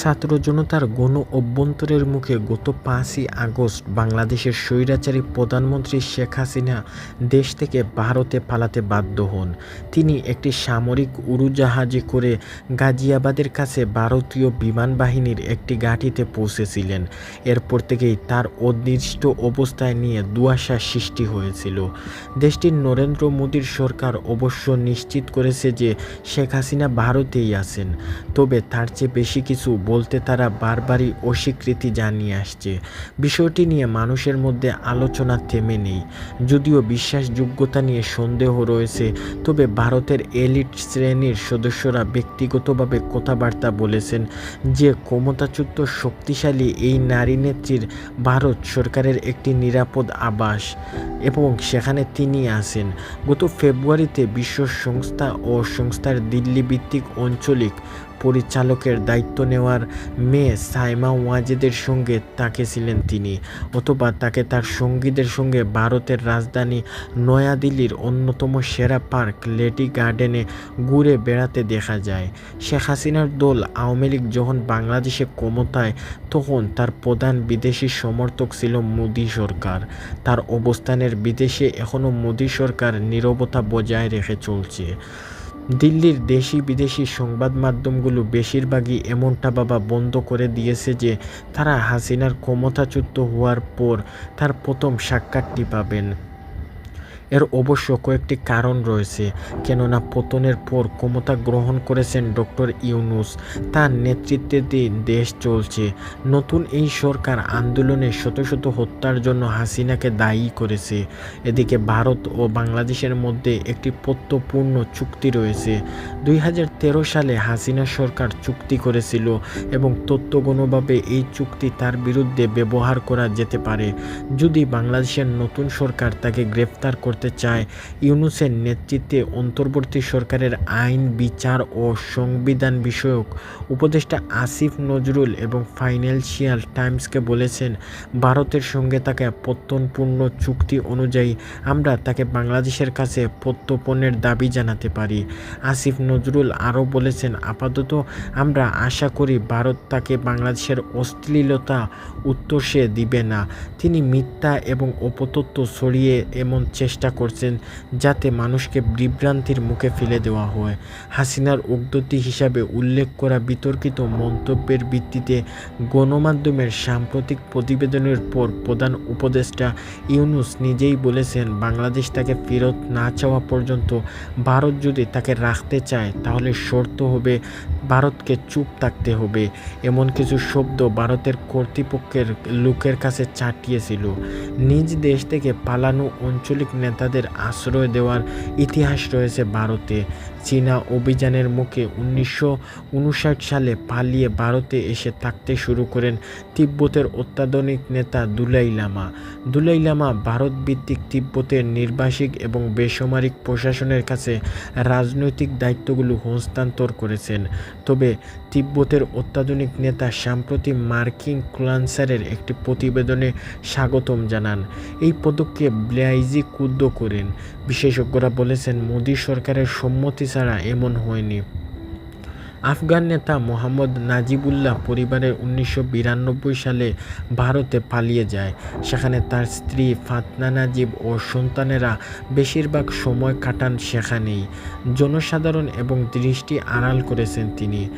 ছাত্র জনতার গণ অভ্যন্তরের মুখে গত পাঁচই আগস্ট বাংলাদেশের স্বৈরাচারী প্রধানমন্ত্রী শেখ হাসিনা দেশ থেকে ভারতে পালাতে বাধ্য হন। তিনি একটি সামরিক উড়োজাহাজে করে গাজিয়াবাদের কাছে ভারতীয় বিমান বাহিনীর একটি ঘাঁটিতে পৌঁছেছিলেন। এরপর থেকেই তার অনির্দিষ্ট অবস্থায় নিয়ে দুয়াশা সৃষ্টি হয়েছিল। দেশটির নরেন্দ্র মোদীর সরকার অবশ্য নিশ্চিত করেছে যে শেখ হাসিনা ভারতেই আছেন, তবে তার চেয়ে বেশি কিছু বলতে তারা বারবারই অস্বীকৃতি জানিয়ে আসছে। বিষয়টি নিয়ে মানুষের মধ্যে আলোচনা থেমে নেই। যদিও বিশ্বাসযোগ্যতা নিয়ে সন্দেহ রয়েছে, তবে ভারতের এলিট শ্রেণির সদস্যরা ব্যক্তিগতভাবে কথাবার্তা বলেছেন যে, ক্ষমতাচ্যুত শক্তিশালী এই নারী নেত্রীর ভারত সরকারের একটি নিরাপদ আবাস এবং সেখানে তিনি আছেন। গত ফেব্রুয়ারিতে বিশ্ব সংস্থা ও সংস্থার দিল্লি ভিত্তিক আঞ্চলিক পরিচালকের দায়িত্ব নেওয়ার মেয়ে সাইমা ওয়াজেদের সঙ্গে তাকে ছিলেন তিনি, অথবা তাকে তার সঙ্গীদের সঙ্গে ভারতের রাজধানী নয়াদিল্লির অন্যতম সেরা পার্ক লেডি গার্ডেনে ঘুরে বেড়াতে দেখা যায়। শেখ হাসিনার দল আওয়ামী লীগ যখন বাংলাদেশে ক্ষমতায়, তখন তার প্রধান বিদেশি সমর্থক ছিল মোদী সরকার। তার অবস্থানের বিদেশে এখনও মোদী সরকার নীরবতা বজায় রেখে চলছে। দিল্লির দেশি বিদেশি সংবাদ মাধ্যমগুলো বেশিরভাগই এমনটা বাবা বন্ধ করে দিয়েছে যে তারা হাসিনার ক্ষমতাচ্যুত হওয়ার পর তার প্রথম সাক্ষাৎটি পাবেন। এর অবশ্য কয়েকটি কারণ রয়েছে, কেননা পতনের পর ক্ষমতা গ্রহণ করেছেন ডক্টর ইউনুস। তার নেতৃত্বে দেশ চলছে। নতুন এই সরকার আন্দোলনে শত শত হত্যার জন্য হাসিনাকে দায়ী করেছে। এদিকে ভারত ও বাংলাদেশের মধ্যে একটি পত্তপূর্ণ চুক্তি রয়েছে। দুই হাজার তেরো সালে হাসিনা সরকার চুক্তি করেছিল এবং তত্ত্বগণভাবে এই চুক্তি তার বিরুদ্ধে ব্যবহার করা যেতে পারে। যদি বাংলাদেশের নতুন সরকার তাকে গ্রেফতার করতে করতে চায়। ইউনুসের নেতৃত্বে অন্তর্বর্তী সরকারের আইন, বিচার ও সংবিধান বিষয়ক উপদেষ্টা আসিফ নজরুল এবং ফাইন্যান্সিয়াল টাইমসকে বলেছেন, ভারতের সঙ্গে তাকে প্রত্যনপূর্ণ চুক্তি অনুযায়ী আমরা তাকে বাংলাদেশের কাছে প্রত্যর্পণের দাবি জানাতে পারি। আসিফ নজরুল আরও বলেছেন, আপাতত আমরা আশা করি ভারত তাকে বাংলাদেশের অশ্লীলতা উত্তর সে দিবে না। তিনি মিথ্যা এবং অপতত্ত্ব ছড়িয়ে এমন চেষ্টা করছেন যাতে মানুষকে বিভ্রান্তির মুখে ফেলে দেওয়া হয়। হাসিনার উদ্যতি হিসাবে উল্লেখ করা বিতর্কিত মন্তব্যের ভিত্তিতে গণমাধ্যমের সাম্প্রতিক প্রতিবেদনের পর প্রধান উপদেষ্টা ইউনুস নিজেই বলেছেন, বাংলাদেশ তাকে ফেরত না চাওয়া পর্যন্ত ভারত যদি তাকে রাখতে চায়, তাহলে শর্ত হবে ভারতকে চুপ থাকতে হবে। এমন কিছু শব্দ ভারতের কর্তৃপক্ষের লোকের কাছে চাটিয়েছিল। নিজ দেশ থেকে পালানো আঞ্চলিক নেতাদের আশ্রয় দেওয়ার ইতিহাস রয়েছে ভারতে। চীনা অভিযানের মুখে উনিশশো উনষাট সালে পালিয়ে ভারতে এসে থাকতে শুরু করেন তিব্বতের অত্যাধুনিক নেতা দুলাই লামা। দুলাই লামা ভারত ভিত্তিক তিব্বতের নির্বাসিক এবং বেসামরিক প্রশাসনের কাছে রাজনৈতিক দায়িত্বগুলো হস্তান্তর করেছেন। তবে তিব্বতের অত্যাধুনিক নেতা সাম্প্রতি মার্কিন ক্লান্সারের একটি প্রতিবেদনে স্বাগতম জানান। এই পদক্ষেপ ব্লাইজি কুদ্দ করেন। বিশেষজ্ঞরা বলেছেন, মোদী সরকারের সম্মতি ছাড়া এমন হয়নি। আফগান নেতা মোহাম্মদ নাজিবুল্লাহ পরিবারের উনিশশো বিরানব্বই সালে ভারতে পালিয়ে যায়। সেখানে তার স্ত্রী ফাতনা নাজিব ও সন্তানেরা বেশিরভাগ সময় কাটান সেখানেই। জনসাধারণ এবং দৃষ্টি আড়াল করেছেন তিনি।